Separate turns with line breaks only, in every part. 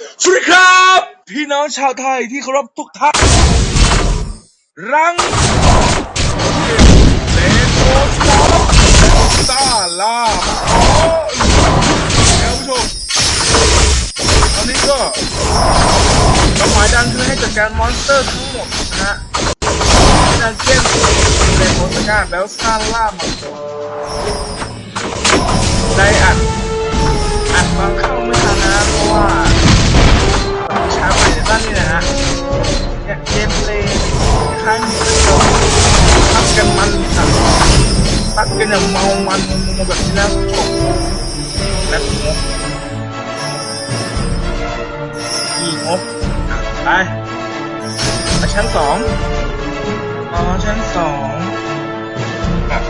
สวัสดีครับ พี่น้องชาวไทยที่เคารพทุกท่านรังเลนโกสปอร์ตซาลาแล้วผู้ชมตอนนี้ก็เป้าหมายดันคือให้จัดการมอนสเตอร์ทั้งหมดนะฮะดันเจียนเลนโกสกาแล้วซาล่ามังกรได้อัดอัด เนี่ยเกมเลย์คล้ายๆมีเรื่องพักกันมันสัตว์พักกันอย่างเมามันมัวแบบนี้นะจบและงบกี่งบอะไปไปชั้นสองอ๋อชั้นสองอะ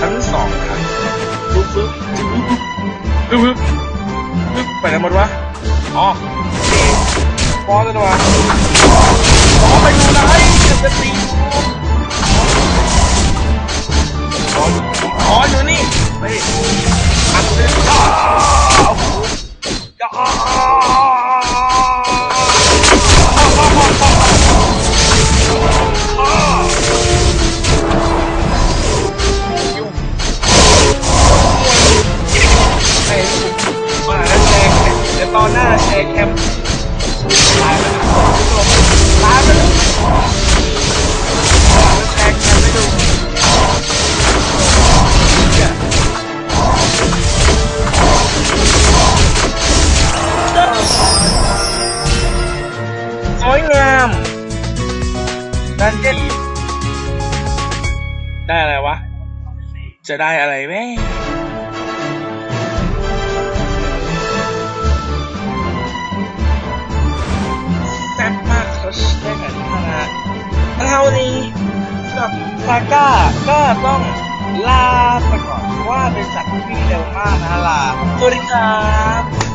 ชั้นสองครับปึ๊บปึ๊บปึ๊บปึ๊บ ไปไหนหมดวะ อ๋อฟอสเลยนะวะฟอสไปดูไหนจะจะตี ได้อะไรวะ จะได้อะไรแม่แซ่บมากเขาได้แบบนี้นะเท่านี้สำหรับซาก้าก็ต้องลาไปก่อนเพราะว่าเป็นสัตว์ที่วิ่งเร็วมากนะลาสวัสดีครับ